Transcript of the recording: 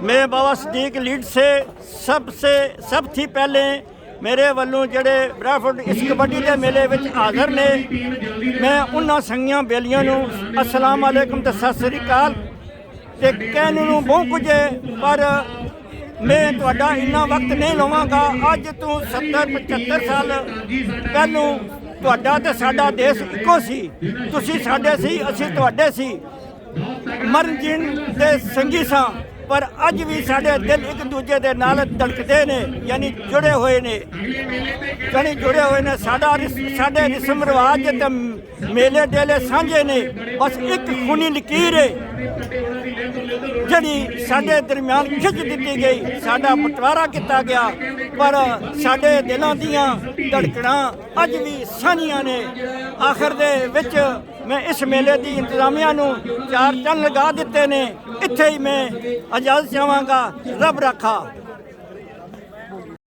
मैं बाबा सदीक लीड से सबसे सब थी पहले ਮੇਰੇ ਵੱਲੋਂ ਜਿਹੜੇ ਬ੍ਰਾਫਟ ਇਸ ਕਬੱਡੀ ਦੇ ਮੇਲੇ ਵਿੱਚ ਹਾਜ਼ਰ ਨੇ ਮੈਂ ਉਹਨਾਂ ਸੰਗੀਆਂ ਬੇਲੀਆਂ ਨੂੰ ਅਸਲਾਮ ਅਲੈਕਮ ਤੇ ਸਤਿ ਸ੍ਰੀ ਅਕਾਲ ਤੇ ਕਹਿਣ ਨੂੰ ਬਹੁਤ ਕੁਝ ਹੈ ਪਰ ਮੈਂ ਤੁਹਾਡਾ ਇੰਨਾ ਵਕਤ ਨਹੀਂ ਲਵਾਂਗਾ ਅੱਜ ਤੋਂ 70 75 ਸਾਲ ਪਹਿਲੋਂ ਤੁਹਾਡਾ ਤੇ ਸਾਡਾ ਦੇਸ਼ ਇੱਕੋ ਸੀ। ਤੁਸੀਂ ਸਾਡੇ ਸੀ, ਅਸੀਂ ਤੁਹਾਡੇ ਸੀ। ਮਰਨ ਜੀਣ ਦੇ ਸੰਗੀ ਸਾਂ, ਪਰ ਅੱਜ ਵੀ ਸਾਡੇ ਦਿਲ ਇੱਕ ਦੂਜੇ ਦੇ ਨਾਲ ਧੜਕਦੇ ਨੇ, ਯਾਨੀ ਜੁੜੇ ਹੋਏ ਨੇ। ਯਾਨੀ ਜੁੜੇ ਹੋਏ ਨੇ, ਸਾਡਾ ਸਾਡੇ ਰਸਮ ਰਿਵਾਜ ਤੇ ਮੇਲੇ ਡੇਲੇ ਸਾਂਝੇ ਨੇ, ਬਸ ਇੱਕ ਖੂਨੀ ਲਕੀਰ ਹੈ ਜਿਹੜੀ ਸਾਡੇ ਦਰਮਿਆਨ ਖਿੱਚ ਦਿੱਤੀ ਗਈ, ਸਾਡਾ ਪਟਵਾਰਾ ਕੀਤਾ ਗਿਆ। ਪਰ ਸਾਡੇ ਦਿਲਾਂ ਦੀਆਂ ਧੜਕਣਾਂ ਅੱਜ ਵੀ ਸਾਂਝੀਆਂ ਨੇ। ਆਖਰ ਦੇ ਵਿੱਚ ਮੈਂ ਇਸ ਮੇਲੇ ਦੀ ਇੰਤਜ਼ਾਮੀਆਂ ਨੂੰ ਚਾਰ ਚੰਨ ਲਗਾ ਦਿੱਤੇ ਨੇ। ਇੱਥੇ ਹੀ ਮੈਂ ਇਜਾਜ਼ਤ ਚਾਹਾਂਗਾ ਰੱਬ ਰੱਖਾ।